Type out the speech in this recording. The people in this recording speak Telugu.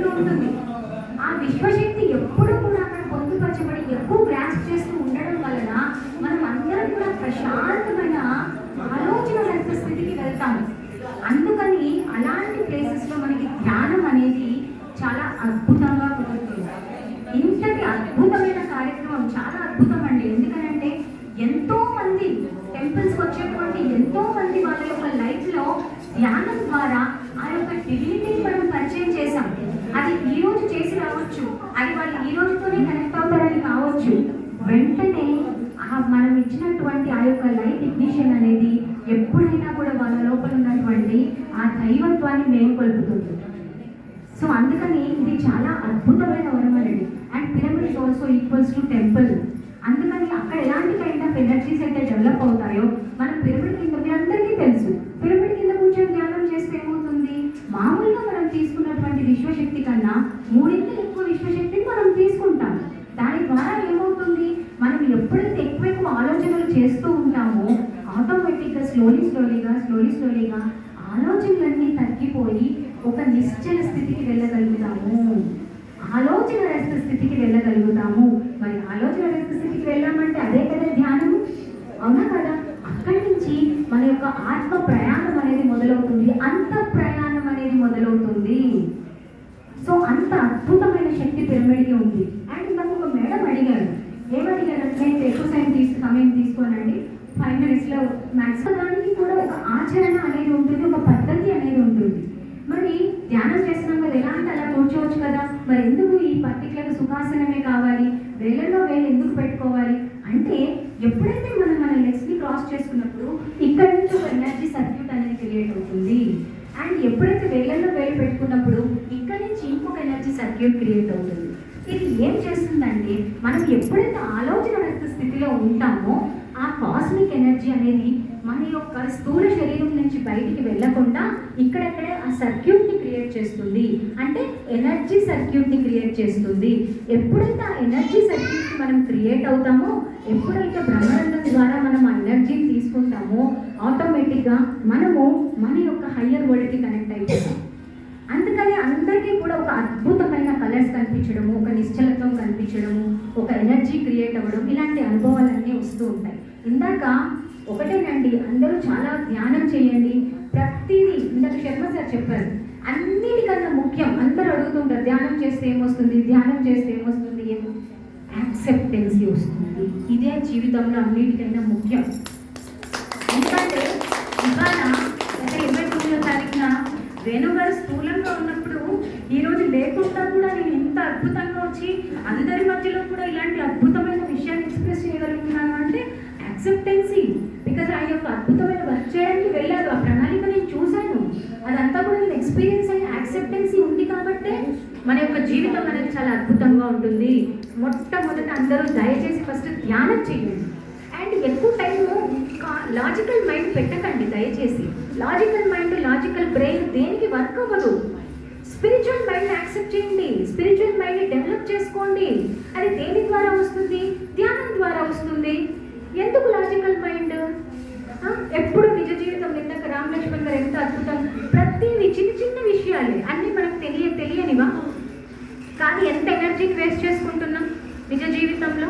ఉంటూ ఉంటుంది. ఆ విశ్వశక్తి ఎప్పుడు కూడా అక్కడ పొందుపరచబడి ఎక్కువ గ్రాస్ చేస్తూ ఉండడం వలన మనం అందరం కూడా ప్రశాంతమైన ఆలోచన రహిత స్థితికి వెళ్తాము అందుకని అలాంటి ప్లేసెస్లో మనకి ధ్యానం అనేది చాలా అద్భుతంగా కుదురుతుంది. ఇంతటి అద్భుతమైన కార్యక్రమం చాలా అద్భుతం అండి. ఎందుకనంటే ఎంతో మంది టెంపుల్స్ వచ్చేటువంటి ఎంతో మంది వాళ్ళ యొక్క లైఫ్లో ధ్యానం ద్వారా ఆ యొక్క డివినిటీని అది ఈ రోజు చేసి రావచ్చు అది వాళ్ళు ఈ రోజుతోనే కనెక్ట్ అవుతారని కావచ్చు. వెంటనే మనం ఇచ్చినటువంటి ఆ యొక్క లైట్ ఇగ్నిషన్ అనేది ఎప్పుడైనా కూడా వాళ్ళ లోపల ఉన్నటువంటి ఆ దైవత్వాన్ని మేలుకొల్పుతుంది. సో అందుకని ఇది చాలా అద్భుతమైన వరం అండి and pyramid also equals to temple అందుకని అక్కడ ఎలాంటి కైండ్ ఆఫ్ ఎనర్జీస్ అయితే డెవలప్ అవుతాయో మనం పిరమిడ్ కింద మీ అందరికీ తెలుసు పిరమిడ్ కింద కూర్చొని ధ్యానం చేస్తే ఏమవుతుంది మామూలుగా మనం ఉన్నటువంటి విశ్వశక్తి కన్నా మూడింతలు ఎక్కువ విశ్వశక్తిని మనం తీసుకుంటాం. దాని ద్వారా ఏమవుతుంది? మనం ఎప్పుడైతే ఎక్కువ ఎక్కువ ఆలోచనలు చేస్తూ ఉంటామో ఆటోమేటిక్గా స్లోలీ స్లోలీగా స్లోలీ స్లోలీగా ఆలోచనలన్నీ తగ్గిపోయి ఒక నిశ్చల స్థితికి వెళ్ళగలుగుతాము. ఆలోచన రహిత స్థితికి వెళ్ళగలుగుతాము. మరి ఆలోచన రహిత స్థితికి వెళ్ళామంటే అదే కదా ధ్యానము? అవునా కదా? అక్కడి నుంచి మన యొక్క ఆత్మ ప్రయాణం అనేది మొదలవుతుంది. అంత ప్రయాణం అనేది మొదలవుతుంది సో అంత అద్భుతమైన శక్తి పిరమిడ్కి ఉంది. అండ్ నాకు ఒక మేడం అడిగారు. ఏమడిగారంటే ఎక్కువ టైం తీసు సమయం తీసుకోనండి. ఫైవ్ మినిట్స్లో మ్యాక్స్ దానికి కూడా ఒక ఆచరణ అనేది ఉంటుంది ఒక పద్ధతి అనేది ఉంటుంది. మరి ధ్యానం చేస్తున్నాం కదా ఎలా అంటే అలా కూర్చోవచ్చు కదా. మరి ఎందుకు ఈ పర్టికులర్ సుఖాసనమే కావాలి? వేలలో వేలు ఎందుకు పెట్టుకోవాలి అంటే ఎప్పుడైతే మనం మన లెగ్స్ని క్రాస్ చేసుకున్నప్పుడు ఇక్కడ నుంచి ఒక ఎనర్జీ సర్క్యూట్ అనేది క్రియేట్ అవుతుంది అండ్ ఎప్పుడైతే వేళ్ళల్లో వేలు పెట్టుకున్నప్పుడు ఇక్కడ నుంచి ఇంకొక ఎనర్జీ క్రియేట్ అవుతుంది. ఇది ఏం చేస్తుందంటే మనం ఎప్పుడైతే ఆలోచన రహిత స్థితిలో ఉంటామో ఆ కాస్మిక్ ఎనర్జీ అనేది మన యొక్క స్థూల శరీరం నుంచి బయటికి వెళ్ళకుండా ఇక్కడెక్కడే ఆ సర్క్యూట్ని క్రియేట్ చేస్తుంది. అంటే ఎనర్జీ సర్క్యూట్ని క్రియేట్ చేస్తుంది. ఎప్పుడైతే ఆ ఎనర్జీ సర్క్యూట్ మనం క్రియేట్ అవుతామో ఎప్పుడైతే బ్రహ్మరంగం ద్వారా మనం ఆ ఎనర్జీని తీసుకుంటామో ఆటోమేటిక్గా మనము మన యొక్క హయ్యర్ వరల్డ్కి కనెక్ట్ అయిపోతాం. అందుకని అందరికీ కూడా ఒక అద్భుతమైన కనిపించడము ఒక నిశ్చలత్వం కనిపించడము ఒక ఎనర్జీ క్రియేట్ అవ్వడం ఇలాంటి అనుభవాలన్నీ వస్తూ ఉంటాయి. ఇందాక ఒకటేనండి అందరూ చాలా ధ్యానం చేయండి. ప్రతిదీ ఇందాక శర్మ సార్ చెప్పారు. అన్నిటికన్నా ముఖ్యం అందరూ అడుగుతుంటారు ధ్యానం చేస్తే ఏమొస్తుంది? ధ్యానం చేస్తే ఏమొస్తుంది? ఏమో యాక్సెప్టెన్సీ వస్తుంది. ఇదే జీవితంలో అన్నిటికైనా ముఖ్యం. ఎందుకంటే ఇవాళ అంటే ఇరవై తొమ్మిదో తారీఖున వేణుగారు స్థూలంగా ఉన్నప్పుడు ఈరోజు లేకుండా అద్భుతంగా వచ్చి అందరి మధ్యలో కూడా ఇలాంటి అద్భుతమైన విషయాన్ని ఎక్స్ప్రెస్ చేయగలుగుతున్నాను అంటే యాక్సెప్టెన్సీ బికాజ్ ఆ యొక్క అద్భుతమైన వర్క్ చేయడానికి వెళ్ళారు ఆ ప్రణాళిక నేను చూశాను. అదంతా కూడా నేను ఎక్స్పీరియన్స్ అయిన యాక్సెప్టెన్సీ ఉంది కాబట్టి మన యొక్క జీవితం అనేది చాలా అద్భుతంగా ఉంటుంది. మొట్టమొదట అందరూ దయచేసి ఫస్ట్ ధ్యానం చేయండి. అండ్ ఎక్కువ టైము లాజికల్ మైండ్ పెట్టకండి దయచేసి. లాజికల్ మైండ్ లాజికల్ బ్రెయిన్ దేనికి వర్క్ అవ్వదు. మైండ్ చేయండి. స్పిరిచువల్ మైండ్ డెవలప్ చేసుకోండి. అది దేని ద్వారా వస్తుంది? ధ్యానం ద్వారా వస్తుంది. ఎందుకు లాజికల్ మైండ్ ఎప్పుడు నిజ జీవితం ఇందాక రామ్ లక్ష్మణ్ గారు ఎంత అద్భుతం. ప్రతివి చిన్న చిన్న విషయాలే. అన్నీ మనకు తెలియ తెలియనివా? కానీ ఎంత ఎనర్జీని వేస్ట్ చేసుకుంటున్నాం నిజ జీవితంలో?